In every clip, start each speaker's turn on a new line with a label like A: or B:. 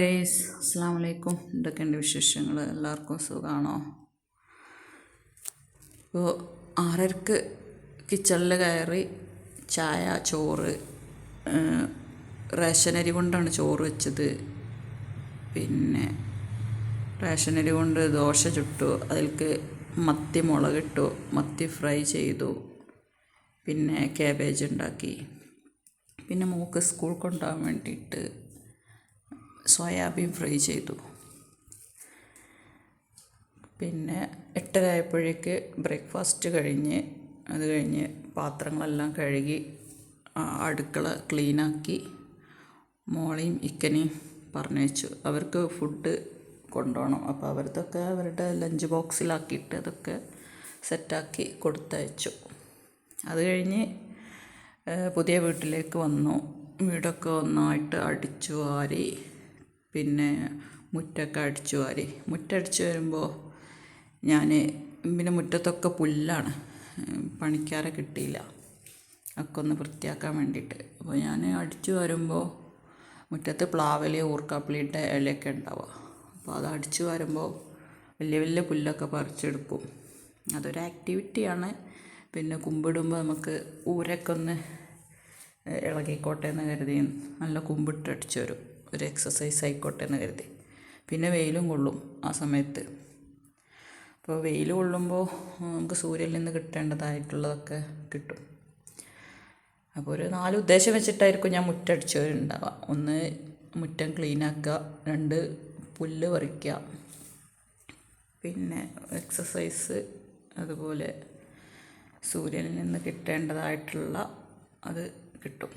A: Guys അസ്സാം വലൈക്കും എന്തൊക്കെയുണ്ട് വിശേഷങ്ങൾ എല്ലാവർക്കും സുഖമാണോ ഇപ്പോൾ ആറരക്ക് കിച്ചണിൽ കയറി ചായ ചോറ് റേഷനരി കൊണ്ടാണ് ചോറ് വെച്ചത്. പിന്നെ റേഷനരി കൊണ്ട് ദോശ ചുട്ടു. അതിൽക്ക് മത്തി മുളകിട്ടു മത്തി ഫ്രൈ ചെയ്തു. പിന്നെ കാബേജ് ഉണ്ടാക്കി പിന്നെ മൂക്ക് സ്കൂൾ കൊണ്ടുപോകാൻ വേണ്ടിയിട്ട് സോയാബീൻ ഫ്രൈ ചെയ്തു. പിന്നെ എട്ടര ആയപ്പോഴേക്ക് ബ്രേക്ക്ഫാസ്റ്റ് കഴിഞ്ഞ് അത് കഴിഞ്ഞ് പാത്രങ്ങളെല്ലാം കഴുകി അടുക്കള ക്ലീനാക്കി മോളെയും ഇക്കനെയും പറഞ്ഞയച്ചു. അവർക്ക് ഫുഡ് കൊണ്ടുപോകണം. അപ്പോൾ അവരതൊക്കെ അവരുടെ ലഞ്ച് ബോക്സിലാക്കിയിട്ട് അതൊക്കെ സെറ്റാക്കി കൊടുത്തയച്ചു. അത് കഴിഞ്ഞ് പുതിയ വീട്ടിലേക്ക് വന്നു. വീടൊക്കെ ഒന്നായിട്ട് അടിച്ചു വാരി പിന്നെ മുറ്റൊക്കെ അടിച്ചു വാരി. മുറ്റടിച്ചു വരുമ്പോൾ ഞാൻ പിന്നെ മുറ്റത്തൊക്കെ പുല്ലാണ്. പണിക്കാരെ കിട്ടിയില്ല. ഒക്കെ ഒന്ന് വൃത്തിയാക്കാൻ വേണ്ടിയിട്ട്. അപ്പോൾ ഞാൻ അടിച്ചു വരുമ്പോൾ മുറ്റത്ത് പ്ലാവലി ഊർക്കാപ്പിളിയുടെ ഇലയൊക്കെ ഉണ്ടാവുക. അപ്പോൾ അത് അടിച്ചു വരുമ്പോൾ വലിയ വലിയ പുല്ലൊക്കെ പറിച്ചെടുക്കും. അതൊരു ആക്ടിവിറ്റിയാണ് പിന്നെ കുമ്പിടുമ്പോൾ നമുക്ക് ഊരൊക്കെ ഒന്ന് ഇളകിക്കോട്ടെ എന്ന് കരുതി നല്ല കുമ്പിട്ടടിച്ചു വരും. ഒരു എക്സസൈസ് ആയിക്കോട്ടെ എന്ന് കരുതി. പിന്നെ വെയിലും കൊള്ളും ആ സമയത്ത്. അപ്പോൾ വെയിൽ കൊള്ളുമ്പോൾ നമുക്ക് സൂര്യനിൽ നിന്ന് കിട്ടേണ്ടതായിട്ടുള്ളതൊക്കെ കിട്ടും. അപ്പോൾ ഒരു നാല് ഉദ്ദേശം വെച്ചിട്ടായിരിക്കും ഞാൻ മുറ്റടിച്ചവരുണ്ടാവുക. ഒന്ന് മുറ്റം ക്ലീനാക്കുക രണ്ട് പുല്ല് പറിക്കുക പിന്നെ എക്സസൈസ് അതുപോലെ സൂര്യനിൽ നിന്ന് കിട്ടേണ്ടതായിട്ടുള്ള അത് കിട്ടും.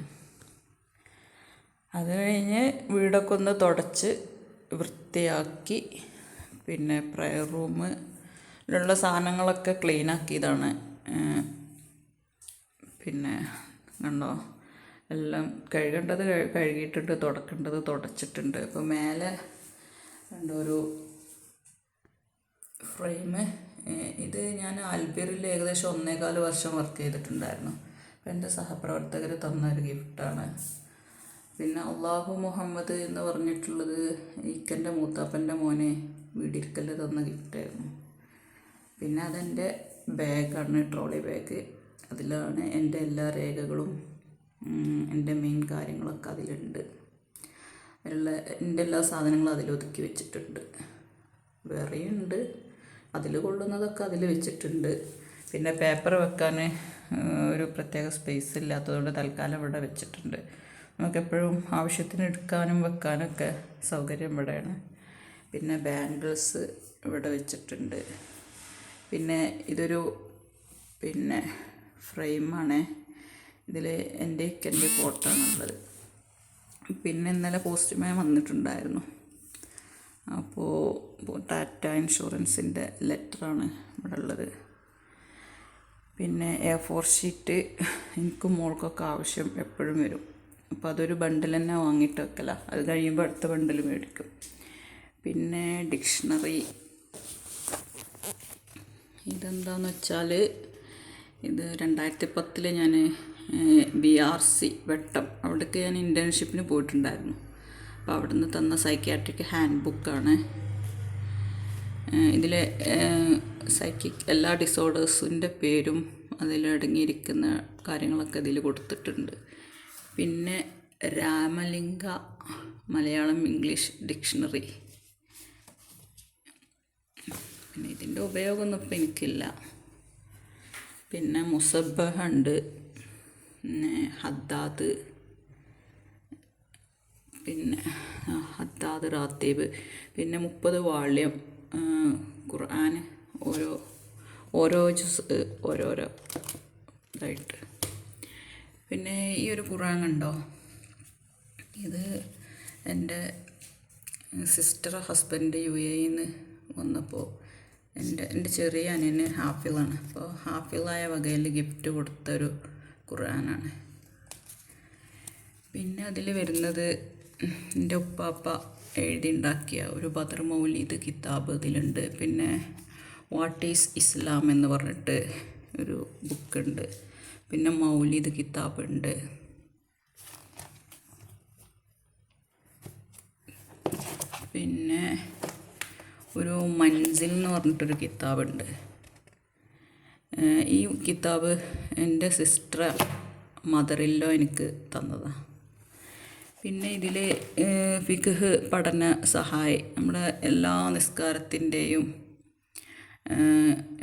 A: അത് കഴിഞ്ഞ് വീടൊക്കെ ഒന്ന് തുടച്ച് വൃത്തിയാക്കി. പിന്നെ പ്രയർ റൂമിലുള്ള സാധനങ്ങളൊക്കെ ക്ലീൻ ആക്കിയതാണ്. പിന്നെ കണ്ടോ? എല്ലാം കഴുകേണ്ടത് കഴു- കഴുകിയിട്ടുണ്ട് തുടക്കേണ്ടത് തുടച്ചിട്ടുണ്ട്. അപ്പോൾ മേലെ കണ്ടോ ഒരു ഫ്രെയിം ഇത് ഞാൻ അൽബിറിൽ ഏകദേശം ഒന്നേകാൽ വർഷം വർക്ക് ചെയ്തിട്ടുണ്ടായിരുന്നു. അപ്പോൾ എന്റെ സഹപ്രവർത്തകർ തന്ന ഒരു ഗിഫ്റ്റാണ് പിന്നെ അള്ളാഹു മുഹമ്മദ് എന്ന് പറഞ്ഞിട്ടുള്ളത് ഇക്കന്റെ മൂത്താപ്പന്റെ മോനെ വീടിരിക്കൽ തന്ന ഗിഫ്റ്റായിരുന്നു പിന്നെ അതെന്റെ ബാഗാണ് ട്രോളി ബാഗ്. അതിലാണ് എന്റെ എല്ലാ രേഖകളും എന്റെ മെയിൻ കാര്യങ്ങളൊക്കെ അതിലുണ്ട്. അതിലുള്ള എന്റെ എല്ലാ സാധനങ്ങളും അതിൽ ഒതുക്കി വെച്ചിട്ടുണ്ട്. വേറെയുണ്ട് അതിൽ കൊള്ളുന്നതൊക്കെ അതിൽ വെച്ചിട്ടുണ്ട്. പിന്നെ പേപ്പർ വെക്കാൻ ഒരു പ്രത്യേക സ്പേസ് ഇല്ലാത്തതുകൊണ്ട് തൽക്കാലം ഇവിടെ വെച്ചിട്ടുണ്ട്. നമുക്കെപ്പോഴും ആവശ്യത്തിന് എടുക്കാനും വെക്കാനൊക്കെ സൗകര്യം ഇവിടെയാണ്. പിന്നെ ബാംഗിൾസ് ഇവിടെ വെച്ചിട്ടുണ്ട്. പിന്നെ ഇതൊരു പിന്നെ ഫ്രെയിമാണ്. ഇതിൽ എന്റെ ഇക്കന്റെ ഫോട്ടോ ആണുള്ളത് പിന്നെ ഇന്നലെ പോസ്റ്റ്മാൻ വന്നിട്ടുണ്ടായിരുന്നു. അപ്പോൾ ടാറ്റ ഇൻഷുറൻസിന്റെ ലെറ്ററാണ് ഇവിടെ ഉള്ളത് പിന്നെ എ ഫോർ ഷീറ്റ് എനിക്ക് മോൾക്കൊക്കെ ആവശ്യം എപ്പോഴും വരും. അപ്പോൾ അതൊരു ബണ്ടിൽ തന്നെ വാങ്ങിയിട്ട് വെക്കല. അത് കഴിയുമ്പോൾ അടുത്ത ബണ്ടിൽ മേടിക്കും. പിന്നെ ഡിക്ഷണറി ഇതെന്താന്ന് വെച്ചാൽ ഇത് രണ്ടായിരത്തി പത്തിൽ ഞാൻ ബി ആർ സി വെട്ടം. അവിടേക്ക് ഞാൻ ഇന്റേൺഷിപ്പിന് പോയിട്ടുണ്ടായിരുന്നു. അപ്പോൾ അവിടുന്ന് തന്ന സൈക്യാട്രിക് ഹാൻഡ് ബുക്കാണ് ഇതിൽ സൈക്കിക് എല്ലാ ഡിസോർഡേഴ്സിന്റെ പേരും അതിലടങ്ങിയിരിക്കുന്ന കാര്യങ്ങളൊക്കെ ഇതിൽ കൊടുത്തിട്ടുണ്ട്. പിന്നെ രാമലിംഗ മലയാളം ഇംഗ്ലീഷ് ഡിക്ഷണറി. പിന്നെ ഇതിന്റെ ഉപയോഗമൊന്നും ഇപ്പം എനിക്കില്ല. പിന്നെ മുസബഹ ഉണ്ട് പിന്നെ ഹദ്ദാദ് പിന്നെ ഹദ്ദാദ് റാത്തീബ് പിന്നെ മുപ്പത് വാള്യം ഖുർആൻ ഓരോ ഓരോ ജുസ് ഓരോരോ ഇതായിട്ട്. പിന്നെ ഈ ഒരു ഖുർആൻ കണ്ടോ? ഇത് എന്റെ സിസ്റ്റർ ഹസ്ബൻഡ് യു എയിൽ നിന്ന് വന്നപ്പോൾ എന്റെ എന്റെ ചെറിയ അനിയന് ഹാഫിളാണ്. അപ്പോൾ ഹാഫിളായ വകയിൽ ഗിഫ്റ്റ് കൊടുത്തൊരു ഖുർആനാണ്. പിന്നെ അതിൽ വരുന്നത് എന്റെ ഉപ്പാപ്പ എഴുതി ഉണ്ടാക്കിയ ഒരു ബദർ മൗലീദ് കിതാബ് ഇതിലുണ്ട്. പിന്നെ വാട്ട് ഈസ് ഇസ്ലാം എന്ന് പറഞ്ഞിട്ട് ഒരു ബുക്കുണ്ട്. പിന്നെ മൗലിദ് കിതാബ് ഉണ്ട് പിന്നെ ഒരു മൻസിൽ എന്ന് പറഞ്ഞിട്ടൊരു കിതാബുണ്ട്. ഈ കിതാബ് എന്റെ സിസ്റ്റർ മദറില്ലോ എനിക്ക് തന്നതാണ് പിന്നെ ഇതിൽ ഫിഖ് പഠന സഹായി നമ്മുടെ എല്ലാ നിസ്കാരത്തിന്റെയും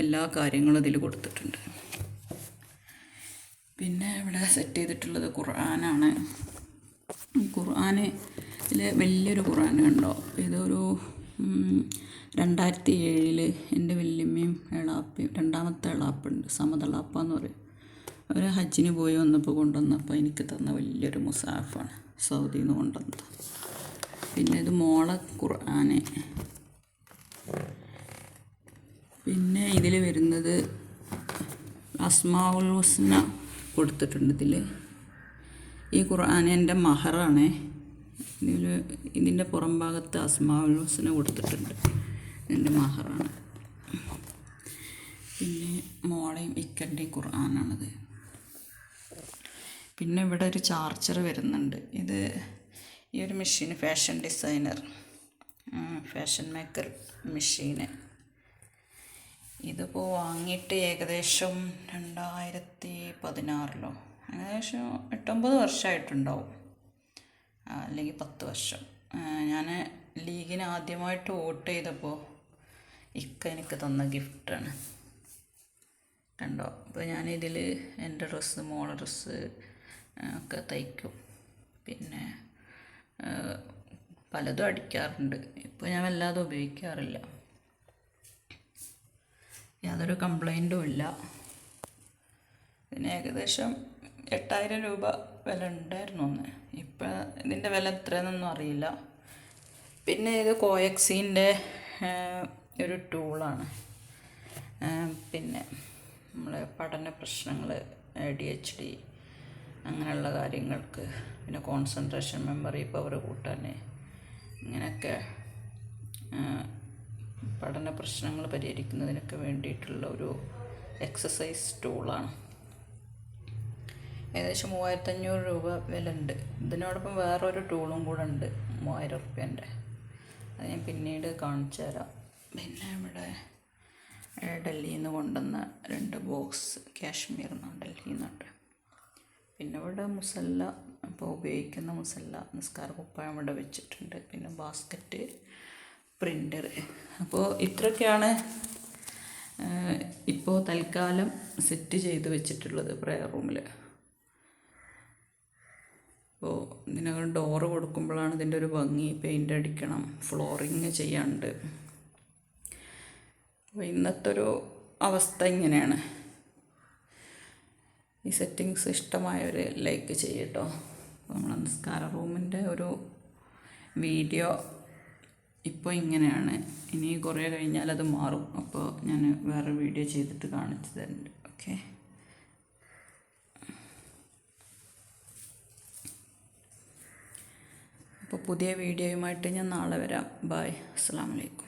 A: എല്ലാ കാര്യങ്ങളും ഇതിൽ കൊടുത്തിട്ടുണ്ട്. പിന്നെ ഇവിടെ സെറ്റ് ചെയ്തിട്ടുള്ളത് ഖുർആനാണ്. ഖുർആന് വലിയൊരു ഖുർആൻ കണ്ടോ? ഇതൊരു രണ്ടായിരത്തി ഏഴിൽ എന്റെ വല്യമ്മയും എളാപ്പയും രണ്ടാമത്തെ എളാപ്പുണ്ട് സമതളാപ്പ എന്ന് പറയും. അവർ ഹജ്ജിന് പോയി വന്നപ്പോൾ കൊണ്ടുവന്നപ്പോൾ എനിക്ക് തന്ന വലിയൊരു മുസാഫാണ് സൗദിയിൽ കൊണ്ടുവന്നത്. പിന്നെ ഇത് മോളെ ഖുർആന്. പിന്നെ ഇതിൽ വരുന്നത് അസ്മാവുൽ ഹുസ്ന കൊടുത്തിട്ടുണ്ട് ഇതിൽ ഈ ഖുർആൻ എന്റെ മഹറാണ്. ഇതിൽ ഇതിന്റെ പുറം ഭാഗത്ത് അസ്മാവുൽ ഹുസ്ന കൊടുത്തിട്ടുണ്ട്. എന്റെ മഹറാണ്. പിന്നെ മോളെയും ഇക്കന്റെയും ഖുർആനാണത്. പിന്നെ ഇവിടെ ഒരു ചാർജർ വരുന്നുണ്ട്. ഇത് ഈ ഒരു machine fashion designer fashion maker മെഷീന്. ഇതിപ്പോൾ വാങ്ങിയിട്ട് ഏകദേശം രണ്ടായിരത്തി പതിനാറിലോ? ഏകദേശം എട്ടൊമ്പത് വർഷമായിട്ടുണ്ടാവും അല്ലെങ്കിൽ പത്ത് വർഷം. ഞാൻ ലീഗിന് ആദ്യമായിട്ട് വോട്ട് ചെയ്തപ്പോൾ ഇക്ക എനിക്ക് തന്ന ഗിഫ്റ്റാണ്. കണ്ടോ? അപ്പോൾ ഞാനിതിൽ എന്റെ ഡ്രസ്സ് മോളെ ഡ്രസ്സ് ഒക്കെ തയ്ക്കും. പിന്നെ പലതും അടിക്കാറുണ്ട്. ഇപ്പോൾ ഞാൻ വല്ലാതെ ഉപയോഗിക്കാറില്ല. യാതൊരു കംപ്ലൈന്റും ഇല്ല. ഇതിന് ഏകദേശം എട്ടായിരം രൂപ വില ഉണ്ടായിരുന്നു ഒന്ന് ഇപ്പം ഇതിന്റെ വില എത്രയെന്നൊന്നും അറിയില്ല. പിന്നെ ഇത് കോയക്സീന്റെ ഒരു ടൂളാണ് പിന്നെ നമ്മളെ പഠന പ്രശ്നങ്ങൾ ഡി എച്ച് ഡി അങ്ങനെയുള്ള കാര്യങ്ങൾക്ക് പിന്നെ കോൺസെൻട്രേഷൻ മെമ്മറി പവർ കൂട്ടാൻ ഇങ്ങനെയൊക്കെ പഠന പ്രശ്നങ്ങൾ പരിഹരിക്കുന്നതിനൊക്കെ വേണ്ടിയിട്ടുള്ള ഒരു എക്സസൈസ് ടൂളാണ് ഏകദേശം മൂവായിരത്തഞ്ഞൂറ് രൂപ വില ഉണ്ട് ഇതിനോടൊപ്പം വേറൊരു ടൂളും കൂടെ ഉണ്ട് മൂവായിരം റുപ്യന്റെ. അത് ഞാൻ പിന്നീട് കാണിച്ചു തരാം. പിന്നെ ഇവിടെ ഡൽഹിയിൽ നിന്ന് കൊണ്ടുവന്ന രണ്ട് ബോക്സ് കാശ്മീർ നിന്നാണ് ഡൽഹിയിൽ നിന്നുണ്ട് പിന്നെ ഇവിടെ മുസല്ല ഇപ്പോൾ ഉപയോഗിക്കുന്ന മുസല്ല നിസ്കാര കുപ്പായം ഇവിടെ വെച്ചിട്ടുണ്ട്. പിന്നെ ബാസ്ക്കറ്റ് പ്രിന്റർ അപ്പോൾ ഇത്രയൊക്കെയാണ് ഇപ്പോൾ തൽക്കാലം സെറ്റ് ചെയ്ത് വെച്ചിട്ടുള്ളത് പ്രെയർ റൂമിൽ അപ്പോൾ ഇതിനകം ഡോറ് കൊടുക്കുമ്പോഴാണ് ഇതിന്റെ ഒരു ഭംഗി പെയിന്റ് അടിക്കണം ഫ്ലോറിങ് ചെയ്യാണ്ട്. അപ്പോൾ ഇന്നത്തെ ഒരു അവസ്ഥ ഇങ്ങനെയാണ്. ഈ സെറ്റിങ്സ് ഇഷ്ടമായവർ ലൈക്ക് ചെയ്യട്ടോ അപ്പോൾ നമസ്കാര റൂമിന്റെ ഒരു വീഡിയോ ഇപ്പോൾ ഇങ്ങനെയാണ്. ഇനി കുറേ കഴിഞ്ഞാൽ അത് മാറും. അപ്പോൾ ഞാൻ വേറെ വീഡിയോ ചെയ്തിട്ട് കാണിച്ചു തരുന്നുണ്ട് ഓക്കെ അപ്പോൾ പുതിയ വീഡിയോയുമായിട്ട് ഞാൻ നാളെ വരാം. ബായ് അസ്സാം വലൈക്കും